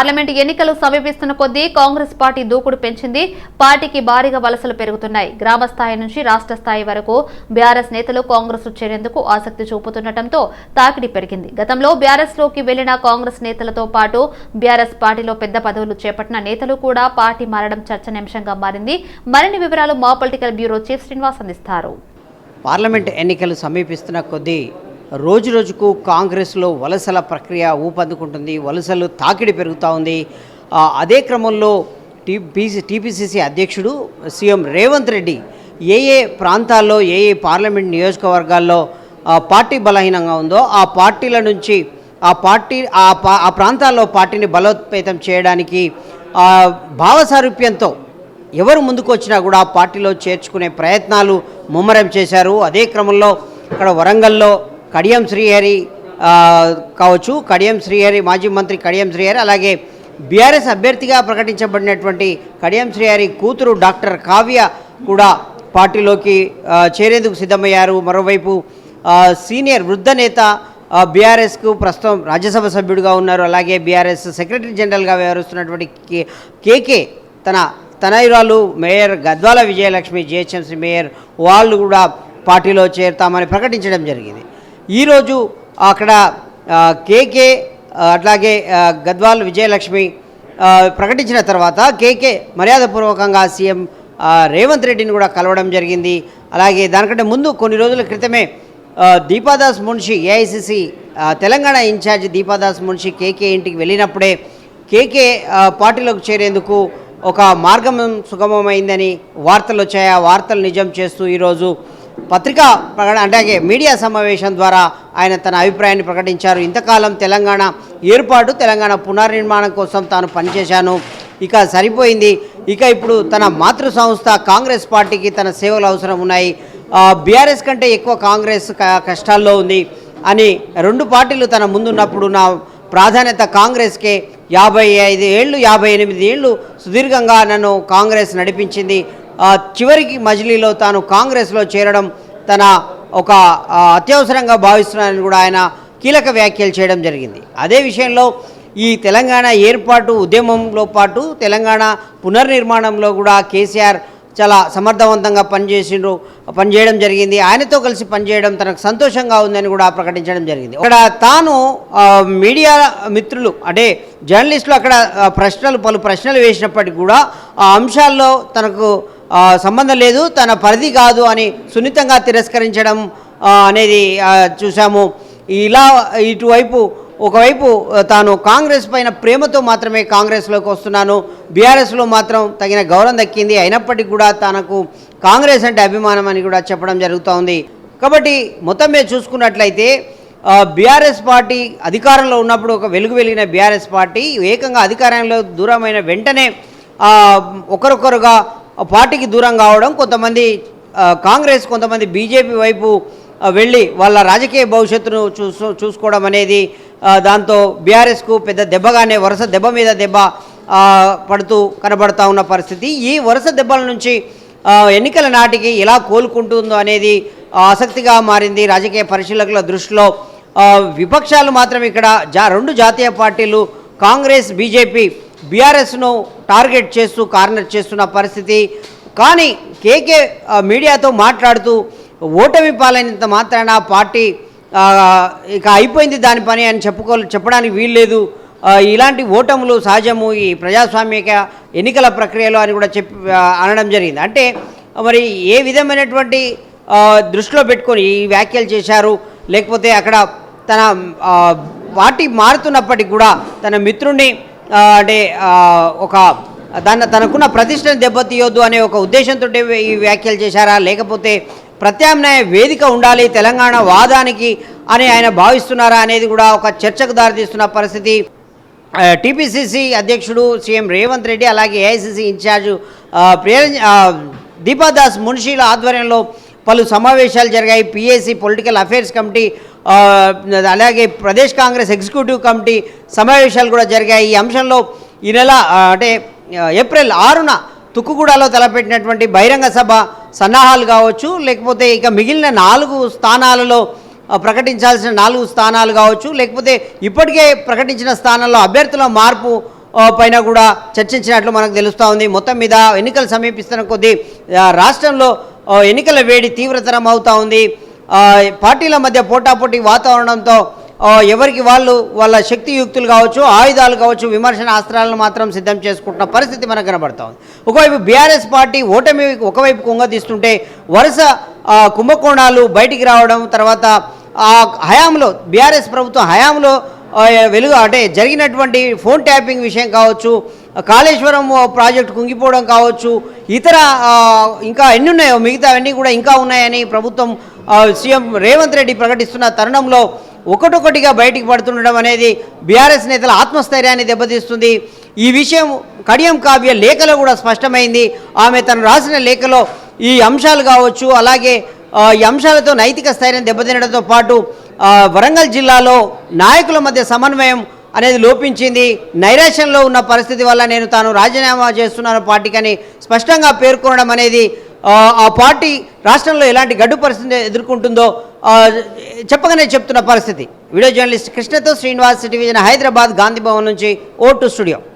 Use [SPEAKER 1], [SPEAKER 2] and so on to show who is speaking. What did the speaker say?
[SPEAKER 1] Parliament ఎన్నికలు సమీపిస్తున్న కొద్దీ కాంగ్రెస్ పార్టీ దూకుడు పెంచింది. పార్టీకి భారీగా వలసలు పెరుగుతున్నాయి. గ్రామ స్థాయి నుంచి రాష్ట్ర స్థాయి వరకు బీఆర్ఎస్ నేతలు కాంగ్రెస్ చేరేందుకు ఆసక్తి చూపుతుండటంతో తాకిడి పెరిగింది. గతంలో బీఆర్ఎస్లోకి వెళ్ళిన కాంగ్రెస్ నేతలతో పాటు బీఆర్ఎస్ పార్టీలో పెద్ద పదవులు చేపట్టిన నేతలు కూడా పార్టీ మారడం చర్చనీయాంశంగా మారింది. మరిన్ని వివరాలు మా పొలిటికల్ బ్యూరో చీఫ్ శ్రీనివాస్ అందిస్తారు.
[SPEAKER 2] పార్లమెంట్ ఎన్నికలు సమీపిస్తున్న కొద్దీ రోజు రోజుకు కాంగ్రెస్లో వలసల ప్రక్రియ ఊపందుకుంటుంది వలసలు తాకిడి పెరుగుతూ ఉంది. అదే క్రమంలో టీ పీసీ టీపీసీసీ అధ్యక్షుడు సీఎం రేవంత్ రెడ్డి ఏ ఏ ప్రాంతాల్లో ఏ ఏ పార్లమెంట్ నియోజకవర్గాల్లో పార్టీ బలహీనంగా ఉందో ఆ పార్టీల నుంచి ఆ పార్టీ ఆ పా ఆ ప్రాంతాల్లో పార్టీని బలోపేతం చేయడానికి భావసారూప్యంతో ఎవరు ముందుకు వచ్చినా కూడా ఆ పార్టీలో చేర్చుకునే ప్రయత్నాలు ముమ్మరం చేశారు. అదే క్రమంలో ఇక్కడ వరంగల్లో కడియం శ్రీహరి కావచ్చు. కడియం శ్రీహరి మాజీ మంత్రి కడియం శ్రీహరి అలాగే బీఆర్ఎస్ అభ్యర్థిగా ప్రకటించబడినటువంటి కడియం శ్రీహరి కూతురు డాక్టర్ కావ్య కూడా పార్టీలోకి చేరేందుకు సిద్ధమయ్యారు. మరోవైపు సీనియర్ వృద్ధ నేత బీఆర్ఎస్కు ప్రస్తుతం రాజ్యసభ సభ్యుడిగా ఉన్నారు. అలాగే బీఆర్ఎస్ సెక్రటరీ జనరల్గా వ్యవహరిస్తున్నటువంటి కే కేకే తన తనయురాలు mayor Gadwal Vijayalakshmi GHMC mayor వాళ్ళు కూడా పార్టీలో చేరుతామని ప్రకటించడం జరిగింది. ఈరోజు అక్కడ కేకే అట్లాగే గద్వాల్ విజయలక్ష్మి ప్రకటించిన తర్వాత కేకే మర్యాదపూర్వకంగా సీఎం రేవంత్ రెడ్డిని కూడా కలవడం జరిగింది. అలాగే దానికంటే ముందు కొన్ని రోజుల క్రితమే Deepa Das Munshi AICC Telangana incharge Deepa Das Munshi KK ఇంటికి వెళ్ళినప్పుడే కేకే పార్టీలోకి చేరేందుకు ఒక మార్గం సుగమమైందని వార్తలు వచ్చాయి. ఆ వార్తలు నిజం చేస్తూ ఈరోజు పత్రికా ప్రకటన అంటే మీడియా సమావేశం ద్వారా ఆయన తన అభిప్రాయాన్ని ప్రకటించారు. ఇంతకాలం తెలంగాణ ఏర్పాటు తెలంగాణ పునర్నిర్మాణం కోసం తాను పనిచేశాను. ఇక సరిపోయింది. ఇక ఇప్పుడు తన మాతృ సంస్థ కాంగ్రెస్ పార్టీకి తన సేవలు అవసరం ఉన్నాయి. బీఆర్ఎస్ కంటే ఎక్కువ కాంగ్రెస్ క- కష్టాల్లో ఉంది అని రెండు పార్టీలు తన ముందున్నప్పుడు నా ప్రాధాన్యత కాంగ్రెస్కే. యాభై ఐదు ఏళ్ళు యాభై ఎనిమిది ఏళ్ళు సుదీర్ఘంగా నన్ను కాంగ్రెస్ నడిపించింది. చివరికి మజిలీలో తాను కాంగ్రెస్లో చేరడం తన ఒక అత్యవసరంగా భావిస్తున్నానని కూడా ఆయన కీలక వ్యాఖ్యలు చేయడం జరిగింది. అదే విషయంలో ఈ తెలంగాణ ఏర్పాటు ఉద్యమంలో పాటు తెలంగాణ పునర్నిర్మాణంలో కూడా కేసీఆర్ చాలా సమర్థవంతంగా పనిచేసిండ్రు పనిచేయడం జరిగింది. ఆయనతో కలిసి పనిచేయడం తనకు సంతోషంగా ఉందని కూడా ప్రకటించడం జరిగింది. అక్కడ తాను మీడియా మిత్రులు అంటే జర్నలిస్టులు అక్కడ ప్రశ్నలు పలు ప్రశ్నలు వేసినప్పటికీ కూడా ఆ అంశాల్లో తనకు సంబంధం లేదు తన పరిధి కాదు అని సున్నితంగా తిరస్కరించడం అనేది చూసాము ఇలా ఇటువైపు ఒకవైపు తాను కాంగ్రెస్ పైన ప్రేమతో మాత్రమే కాంగ్రెస్లోకి వస్తున్నాను. బీఆర్ఎస్లో మాత్రం తగిన గౌరవం దక్కింది. అయినప్పటికీ కూడా తనకు కాంగ్రెస్ అంటే అభిమానం అని కూడా చెప్పడం జరుగుతూ ఉంది. కాబట్టి మొత్తం మీద చూసుకున్నట్లయితే బీఆర్ఎస్ పార్టీ అధికారంలో ఉన్నప్పుడు ఒక వెలుగు వెలిగిన బీఆర్ఎస్ పార్టీ ఏకంగా అధికారంలో దూరమైన వెంటనే ఒకరొకరుగా పార్టీకి దూరం కావడం కొంతమంది కాంగ్రెస్ కొంతమంది బీజేపీ వైపు వెళ్ళి వాళ్ళ రాజకీయ భవిష్యత్తును చూసు చూసుకోవడం అనేది దాంతో బీఆర్ఎస్కు పెద్ద దెబ్బగానే వరుస దెబ్బ మీద దెబ్బ పడుతూ కనబడతా ఉన్న పరిస్థితి. ఈ వరుస దెబ్బల నుంచి ఎన్నికల నాటికి ఎలా కోలుకుంటుందో అనేది ఆసక్తిగా మారింది రాజకీయ పరిశీలకుల దృష్టిలో. విపక్షాలు మాత్రం ఇక్కడ జా రెండు జాతీయ పార్టీలు కాంగ్రెస్ బీజేపీ బీఆర్ఎస్ను టార్గెట్ చేస్తూ కార్నర్ చేస్తున్న పరిస్థితి. కానీ కేకే మీడియాతో మాట్లాడుతూ ఓటమి పాలైనంత మాత్రాన పార్టీ ఇక అయిపోయింది దాని పని అని చెప్పుకో చెప్పడానికి వీల్లేదు. ఇలాంటి ఓటములు సహజము ఈ ప్రజాస్వామిక ఎన్నికల ప్రక్రియలో అని కూడా చెప్పి అనడం జరిగింది. అంటే మరి ఏ విధమైనటువంటి దృష్టిలో పెట్టుకొని ఈ వ్యాఖ్యలు చేశారు? లేకపోతే అక్కడ తన పార్టీ మారుతున్నప్పటికి కూడా తన మిత్రుణ్ణి అంటే ఒక దాన్ని తనకున్న ప్రతిష్టను దెబ్బతీయొద్దు అనే ఒక ఉద్దేశంతో ఈ వ్యాఖ్యలు చేశారా? లేకపోతే ప్రత్యామ్నాయ వేదిక ఉండాలి తెలంగాణ వాదానికి అని ఆయన భావిస్తున్నారా అనేది కూడా ఒక చర్చకు దారితీస్తున్న పరిస్థితి. టీపీసీసీ అధ్యక్షుడు సీఎం రేవంత్ రెడ్డి అలాగే ఏఐసీసీ ఇన్ఛార్జు ప్రియ దీపాదాస్ మున్షీల ఆధ్వర్యంలో పలు సమావేశాలు జరిగాయి. పిఏసీ పొలిటికల్ అఫైర్స్ కమిటీ అలాగే ప్రదేశ్ కాంగ్రెస్ ఎగ్జిక్యూటివ్ కమిటీ సమావేశాలు కూడా జరిగాయి. ఈ అంశంలో ఈ నెల అంటే ఏప్రిల్ ఆరున తుక్కుగూడలో తలపెట్టినటువంటి బహిరంగ సభ సన్నాహాలు కావచ్చు లేకపోతే ఇక మిగిలిన నాలుగు స్థానాలలో ప్రకటించాల్సిన నాలుగు స్థానాలు కావచ్చు లేకపోతే ఇప్పటికే ప్రకటించిన స్థానాల్లో అభ్యర్థుల మార్పు పైన కూడా చర్చించినట్లు మనకు తెలుస్తూ ఉంది. మొత్తం మీద ఎన్నికలు సమీపిస్తున్న కొద్దీ రాష్ట్రంలో ఎన్నికల వేడి తీవ్రతరం అవుతూ ఉంది. పార్టీల మధ్య పోటాపోటీ వాతావరణంతో ఎవరికి వాళ్ళు వాళ్ళ శక్తియుక్తులు కావచ్చు ఆయుధాలు కావచ్చు విమర్శన అస్త్రాలను మాత్రం సిద్ధం చేసుకుంటున్న పరిస్థితి మనకు కనబడతా ఉంది. ఒకవైపు బీఆర్ఎస్ పార్టీ ఓటమి ఒకవైపు కుంగదీస్తుంటే వరుస కుంభకోణాలు బయటికి రావడం తర్వాత ఆ హయాంలో బీఆర్ఎస్ ప్రభుత్వం హయాంలో వెలుగు అంటే జరిగినటువంటి ఫోన్ ట్యాపింగ్ విషయం కావచ్చు కాళేశ్వరం ప్రాజెక్టు కుంగిపోవడం కావచ్చు ఇతర ఇంకా ఎన్ని ఉన్నాయో మిగతా అన్నీ కూడా ఇంకా ఉన్నాయని ప్రభుత్వం సీఎం రేవంత్ రెడ్డి ప్రకటిస్తున్న తరుణంలో ఒకటొకటిగా బయటికి పడుతుండడం అనేది బీఆర్ఎస్ నేతల ఆత్మస్థైర్యాన్ని దెబ్బతీస్తుంది. ఈ విషయం కడియం కావ్య లేఖలో కూడా స్పష్టమైంది. ఆమె తను రాసిన లేఖలో ఈ అంశాలు కావచ్చు అలాగే ఈ అంశాలతో నైతిక స్థైర్యం దెబ్బతినడంతో పాటు వరంగల్ జిల్లాలో నాయకుల మధ్య సమన్వయం అనేది లోపించింది. నైరాశ్యంలో ఉన్న పరిస్థితి వల్ల నేను తాను రాజీనామా చేస్తున్నాను పార్టీకి అని స్పష్టంగా పేర్కొనడం అనేది ఆ, పార్టీ రాష్ట్రంలో ఎలాంటి గడ్డు పరిస్థితి ఎదుర్కొంటుందో చెప్పగానే చెప్తున్న పరిస్థితి. వీడియో జర్నలిస్ట్ కృష్ణతో శ్రీనివాస్ టీవీ హైదరాబాద్ గాంధీభవన్ నుంచి ఓ టు స్టూడియో.